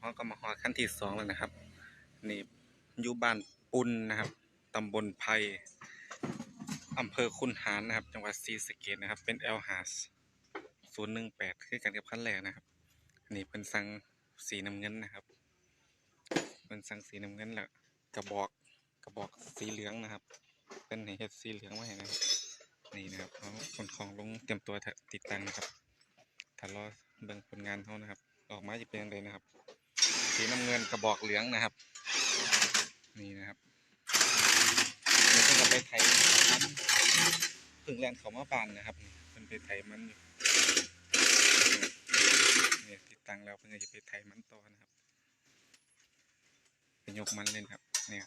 เขาก็มาฮอดขั้นที่สองแล้วนะครับ นี่อยู่บ้านปุนนะครับตำบลไผ่อำเภอคุนหารนะครับ จังหวัดศรีสะเกษนะครับ เป็น L หาศูนย์หนึ่งแปดคือกันกับขั้นแรกนะครับ นี่เป็นสังสีน้ำเงินนะครับเป็นสังสีน้ำเงินแล้วกระบอกกระบอกสีเหลืองนะครับ เป็นเห็ดสีเหลืองไว้นะครับนี่นะครับเขาคนของลงเตรียมตัวติดตั้งนะครับถ้ารอเบิ่งผลงานเขานะครับ ออกมาจะเป็นยังไงนะครับ สีน้ำเงินกระบอกเหลืองนะครับ นี่นะครับเดี๋ยวเพิ่งจะไปไถมันเพิ่งแลนเขามาบานนะครับเพิ่นไปไถมันอยู่นี่ติดตั้งแล้วเพิ่งจะไปไถมันต่อนะครับไปยกมันเลยนครับเนี่ย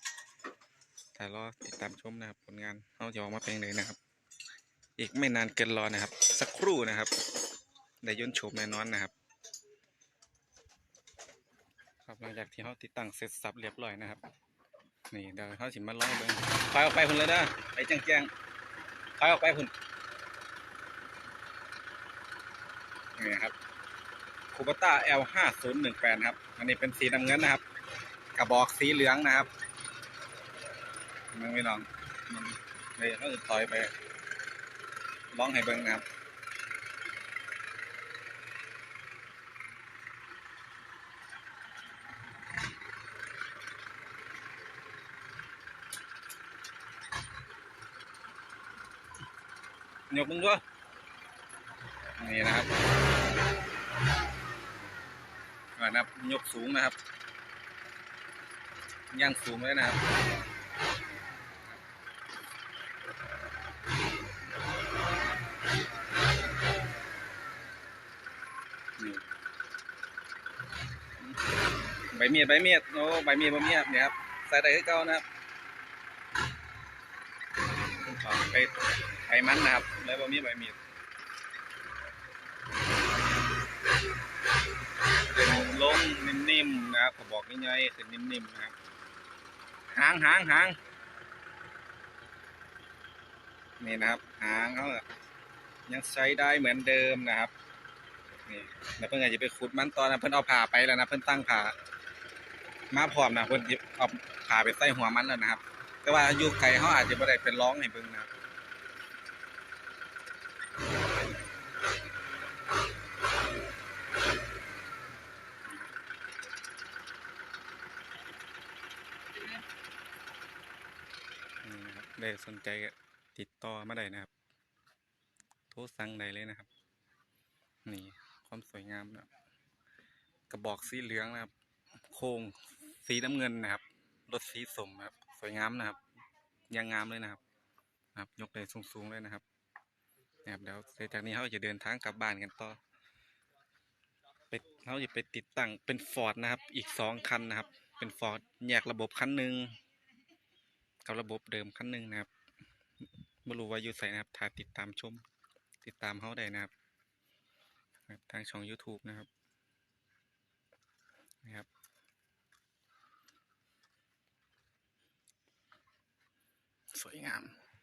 ถ้ารอติดตามชมนะครับ ผลงานเขาจะออกมาเป็นยังไงนะครับ อีกไม่นานเกินรอนะครับ สักครู่นะครับ ได้ย่นโฉมแน่นอนนะครับ ครับหลังจากที่เขาติดตั้งเสร็จสับเรียบร้อยนะครับ นี่เดี๋ยวเขาสิมาลองเบิ่งถอยออกไปพุ่นเลยเด้อไปแจ้งแจ้งถอยออกไปพุ่นนี่ครับคูปต้า L ห้าศูนย์หนึ่งแปดครับ อันนี้เป็นสีน้ำเงินนะครับ กระบอกสีเหลืองนะครับมึงไม่ลองมันเลยเขาจะถอยไปลองให้เบิ่งนะครับ ยกมึงด้วยนี่นะครับนะครับยกสูงนะครับย่างสูงเลยนะครับใบเมียดใบเมียดโอ้ใบเมียดใบเมียดเนี่ยครับใส่ได้คือเก่านะครับไปไขมันนะครับแล้วบ่มีใบมีดเป็นลงนิ่มๆนะครับกระบอกง่ายๆเป็นนิ่มๆนะครับหางหางหางนี่นะครับ หางเขาอะยังใช้ได้เหมือนเดิมนะครับนี่แล้วเพิ่งอาจจะไปขุดมันตอนนะเพิ่นเอาผ่าไปแล้วนะเพิ่นตั้งผ่ามาพร้อมนะเพิ่นเอาผ่าไปใส่หัวมันแล้วนะครับ แต่ว่าอยู่ไกลเขาอาจจะไม่ได้เป็นร้องให้เบิ่งนะครับ นะครับได้สนใจติดต่อมาได้นะครับ โทรสั่งได้เลยนะครับ นี่ความสวยงามนะครับกระบอกสีเหลืองนะครับ โค้งสีน้ำเงินนะครับ รถสีสมนะครับ สวยงามนะครับยางงามเลยนะครับนะครับ ยกเลยสูงๆเลยนะครับนะครับเดี๋ยวเสร็จจากนี้เขาจะเดินทางกลับบ้านกันต่อไปเขาจะไปติดตั้งเป็นฟอร์ดนะครับ อีกสองคันนะครับ เป็นฟอร์ดแยกระบบคันหนึ่ง กับระบบเดิมคันหนึ่งนะครับไม่รู้ว่าอยู่ใส่นะครับถ้าติดตามชม ติดตามเขาได้นะครับ ทางช่อง YouTube นะครับนะครับสวยงาม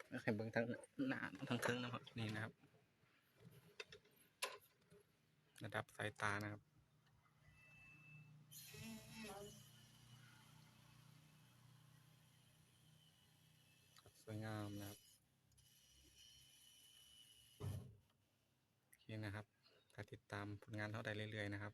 แล้วเห็นเบื้องทั้งหน้าทั้งเทิงนะครับนี่นะครับ ระดับสายตานะครับ วยงามนะครับโอเคนะครับถ้าติดตามผลงานเขาได้เรื่อยๆนะครับ